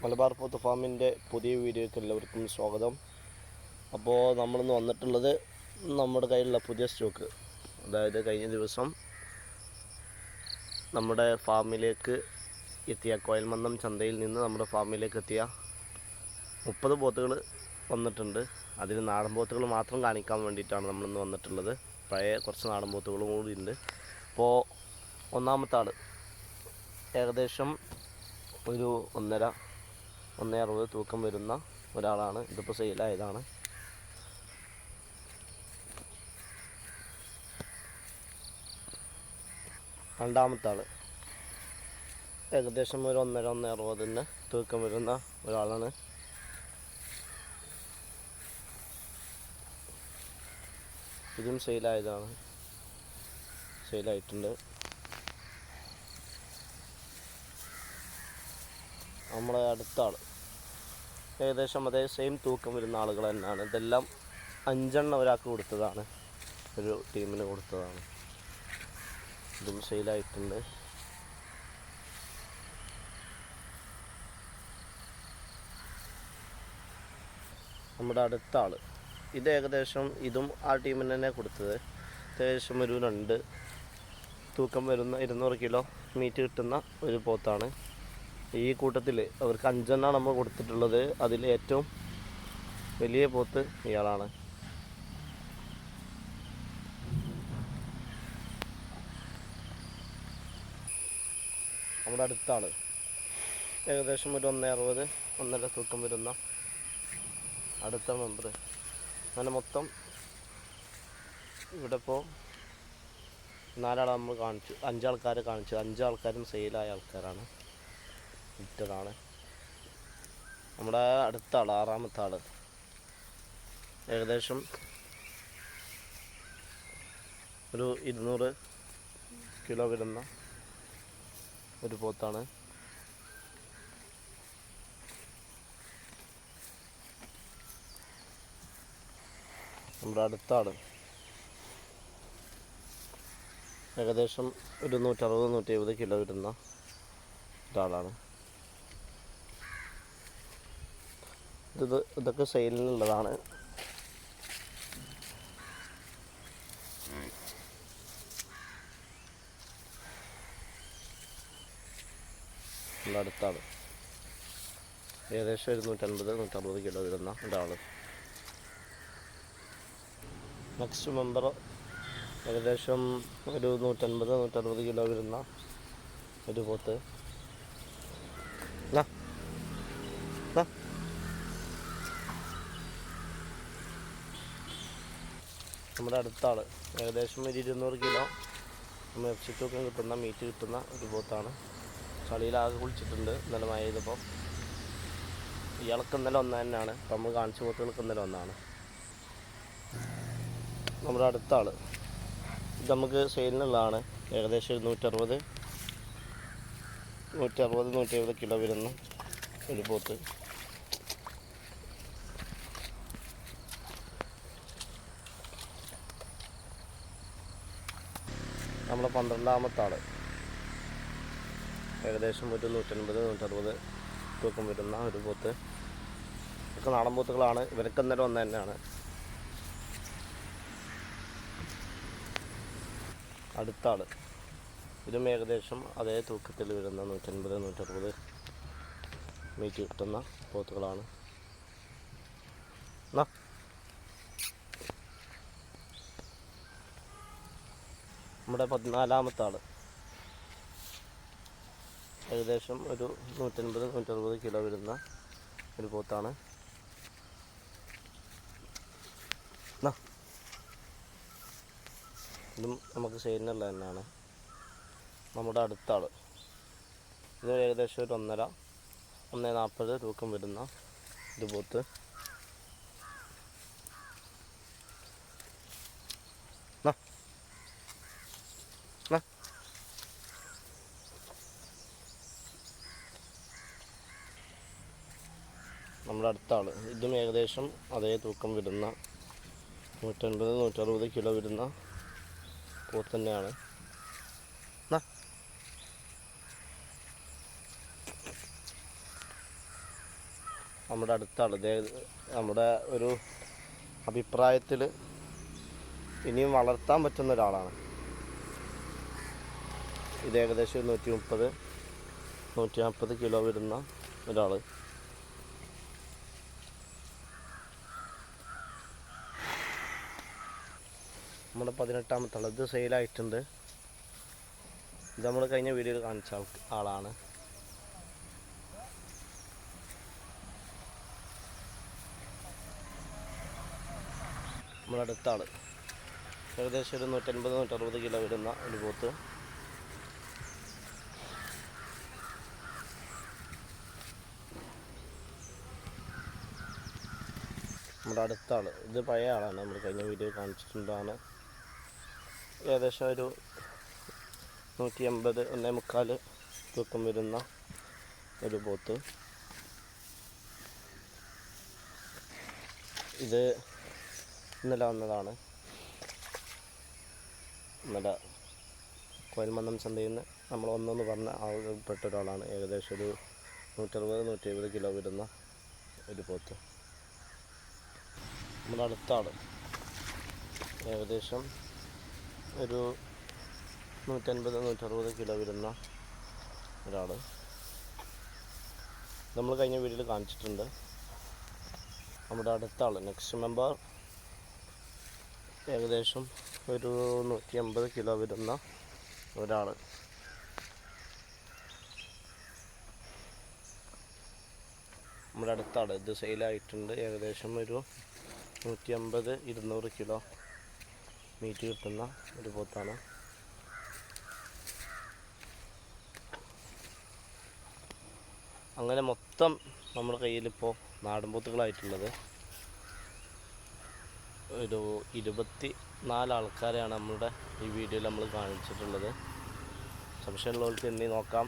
മലബാർ പോത്ത് ഫാമിന്റെ പുതിയ വീഡിയോയ്ക്ക് എല്ലാവർക്കും സ്വാഗതം. അപ്പോൾ നമ്മളിന്ന് വന്നിട്ടുള്ളത് നമ്മുടെ കയ്യിലുള്ള പുതിയ സ്റ്റോക്ക്. അതായത് കഴിഞ്ഞ ദിവസം നമ്മുടെ ഫാമിലേക്ക് എത്തിയ കോയൽമന്ദം ചന്തയിൽ നിന്ന് നമ്മുടെ ഫാമിലേക്ക് എത്തിയ മുപ്പത് പോത്തുകൾ വന്നിട്ടുണ്ട്. അതിൽ നാടൻ പോത്തുകൾ മാത്രം കാണിക്കാൻ വേണ്ടിയിട്ടാണ് നമ്മളിന്ന് വന്നിട്ടുള്ളത്. പഴയ കുറച്ച് നാടൻ പോത്തുകളും കൂടി ഉണ്ട്. അപ്പോൾ ഒന്നാമത്തെ ആൾ ഏകദേശം ഒരു ഒന്നര ഒന്നേ അറുപത് തൂക്കം വരുന്ന ഒരാളാണ്. ഇതിപ്പോൾ സെയിലായതാണ് രണ്ടാമത്തെ ആൾ. ഏകദേശം ഒരു ഒന്നര ഒന്നേ അറുപതിന് തൂക്കം വരുന്ന ഒരാളാണ്. ഇതും സെയിലായതാണ് സെയിലായിട്ടുണ്ട് നമ്മളെ അടുത്താണ്. ഏകദേശം അതേ സെയിം തൂക്കം വരുന്ന ആളുകൾ തന്നെയാണ്. ഇതെല്ലാം അഞ്ചെണ്ണം ഒരാൾക്ക് കൊടുത്തതാണ്. ഒരു ടീമിന് കൊടുത്തതാണ്. ഇതും സെയിലായിട്ടുണ്ട് നമ്മുടെ അടുത്ത ആൾ ഇത് ഏകദേശം ഇതും ആ ടീമിന് തന്നെ കൊടുത്തത്. ഏകദേശം ഒരു രണ്ട് തൂക്കം വരുന്ന ഇരുന്നൂറ് കിലോ മീറ്റ് കിട്ടുന്ന ഒരു പോത്താണ്. ഈ കൂട്ടത്തിൽ അവർക്ക് അഞ്ചെണ്ണമാണ് നമ്മൾ കൊടുത്തിട്ടുള്ളത്. അതിൽ ഏറ്റവും വലിയ പോത്ത് ഇയാളാണ്. നമ്മുടെ അടുത്താണ്. ഏകദേശം ഒരു ഒന്നേ അറുപത് ഒന്നര തൂക്കം വരുന്ന അടുത്ത മെമ്പർ അങ്ങനെ മൊത്തം ഇവിടെ ഇപ്പോൾ നാലാളെ നമ്മൾ കാണിച്ചു. അഞ്ചാൾക്കാരെ കാണിച്ചു. അഞ്ചാൾക്കാരും സെയിലായ ആൾക്കാരാണ്. വിറ്റതാണ് നമ്മുടെ അടുത്ത ആൾ ആറാമത്തെ ആൾ ഏകദേശം ഒരു ഇരുന്നൂറ് കിലോ വരുന്ന ഒരു പോത്താണ്. നമ്മുടെ അടുത്ത ആൾ ഏകദേശം ഒരു നൂറ്ററുപത് നൂറ്റി എഴുപത് കിലോ വരുന്ന ഒരാളാണ്. ഇത് ഇതൊക്കെ സെയിലിനുള്ളതാണ് അടുത്താണ്. ഏകദേശം ഇരുന്നൂറ്റൻപത് നൂറ്റൻപത് നൂറ്ററുപത് കിലോ വരുന്ന ഒരാൾ. നെക്സ്റ്റ് മെമ്പർ ഏകദേശം ഒരു നൂറ്റൻപത് നൂറ്ററുപത് കിലോ വരുന്ന ഒരു പോത്ത്. നാ നമ്മുടെ അടുത്ത ആൾ ഏകദേശം ഒരു ഇരുന്നൂറ് കിലോ നമ്മൾ ഇറച്ചിത്തൂക്കം കിട്ടുന്ന മീറ്റ് കിട്ടുന്ന ഒരു പോത്താണ് ചളിയിലാകെ കുളിച്ചിട്ടുണ്ട് ഇന്നലെ മഴ ചെയ്തപ്പോൾ ഇയാൾക്ക് ഇന്നലെ ഒന്ന് തന്നെയാണ്. ഇപ്പം നമ്മൾ കാണിച്ച പോത്തുകൾക്ക് ഇന്നലെ ഒന്നാണ്. നമ്മുടെ അടുത്ത ഇത് നമുക്ക് സെയിലിനുള്ളതാണ്. ഏകദേശം ഒരു നൂറ്ററുപത് നൂറ്ററുപത് നൂറ്റി എഴുപത് കിലോ വരുന്ന ഒരു പോത്ത് നമ്മുടെ പന്ത്രണ്ടാമത്തെ ആൾ ഏകദേശം ഒരു നൂറ്റൻപത് നൂറ്ററുപത് തൂക്കം വരുന്ന ഒരു പോത്ത്. ഇതൊക്കെ നാടൻ പോത്തുകളാണ്. ഇവരൊക്കെ അന്നേരം ഒന്ന് തന്നെയാണ്. അടുത്ത ആൾ ഇതും ഏകദേശം അതേ തൂക്കത്തിൽ വരുന്ന നൂറ്റൻപത് നൂറ്ററുപത് മീറ്റ് കിട്ടുന്ന പോത്തുകളാണ്. എന്നാ നമ്മുടെ പതിനാലാമത്തെ ആൾ ഏകദേശം ഒരു നൂറ്റൻപത് നൂറ്ററുപത് കിലോ വരുന്ന ഒരു പോത്താണ്. ഇതും നമുക്ക് സെയിലിനുള്ള തന്നെയാണ്. നമ്മുടെ അടുത്ത ആൾ ഇത് ഏകദേശം ഒരു ഒന്നര ഒന്നേ നാൽപ്പത് തൂക്കം വരുന്ന ഒരു പോത്ത്. നമ്മുടെ അടുത്ത ഇതും ഏകദേശം അതേ തൂക്കം വരുന്ന നൂറ്റൻപത് നൂറ്ററുപത് കിലോ വരുന്ന പോത്ത് തന്നെയാണ്. നമ്മുടെ അടുത്താണ്. നമ്മുടെ ഒരു അഭിപ്രായത്തിൽ ഇനിയും വളർത്താൻ പറ്റുന്ന ഒരാളാണ്. ഇത് ഏകദേശം നൂറ്റി മുപ്പത് നൂറ്റി നാൽപ്പത് കിലോ വരുന്ന ഒരാൾ നമ്മുടെ പതിനെട്ടാമത്തെ ആൾ ഇത് സെയിലായിട്ടുണ്ട്. ഇത് നമ്മൾ കഴിഞ്ഞ വീഡിയോയിൽ കാണിച്ച ആളാണ്. നമ്മുടെ അടുത്ത ആൾ ഏകദേശം ഒരു നൂറ്റൻപത് നൂറ്ററുപത് കിലോ വരുന്ന ഒരു പോത്ത് നമ്മുടെ അടുത്ത ആൾ ഇത് പഴയ ആളാണ്. നമ്മൾ കഴിഞ്ഞ വീഡിയോ കാണിച്ചിട്ടുണ്ടാണ് ഏകദേശം ഒരു നൂറ്റി അമ്പത് ഒന്നേ മുക്കാൽ തൂക്കം വരുന്ന ഒരു ബോത്ത് ഇത് ഇന്നലെ വന്നതാണ്. ഇന്നലെ കോയൽമന്നം ചന്തയിൽ നിന്ന് നമ്മൾ ഒന്നെന്ന് പറഞ്ഞ ആൾപ്പെട്ട ഒരാളാണ്. ഏകദേശം ഒരു നൂറ്ററുപത് നൂറ്റി എഴുപത് കിലോ വരുന്ന ഒരു പോത്ത് നമ്മുടെ അടുത്താണ്. ഏകദേശം ഒരു നൂറ്റൻപത് നൂറ്ററുപത് കിലോ വരുന്ന ഒരാൾ നമ്മൾ കഴിഞ്ഞ വീഡിയോയിൽ കാണിച്ചിട്ടുണ്ട്. നമ്മുടെ അടുത്ത ആൾ നെക്സ്റ്റ് മെമ്പർ ഏകദേശം ഒരു നൂറ്റി അമ്പത് കിലോ വരുന്ന ഒരാൾ നമ്മുടെ അടുത്ത ഇത് സെയിലായിട്ടുണ്ട് ഏകദേശം ഒരു നൂറ്റി അമ്പത് ഇരുന്നൂറ് കിലോ മീറ്റ് കിട്ടുന്ന ഒരു പോത്താണ്. അങ്ങനെ മൊത്തം നമ്മുടെ കയ്യിലിപ്പോൾ നാടൻ പോത്തുകളായിട്ടുള്ളത്. ഒരു ഇരുപത്തി നാല് ആൾക്കാരെയാണ് നമ്മളുടെ ഈ വീഡിയോയിൽ നമ്മൾ കാണിച്ചിട്ടുള്ളത്. സംശയമുള്ളവർക്ക് എണ്ണി നോക്കാം.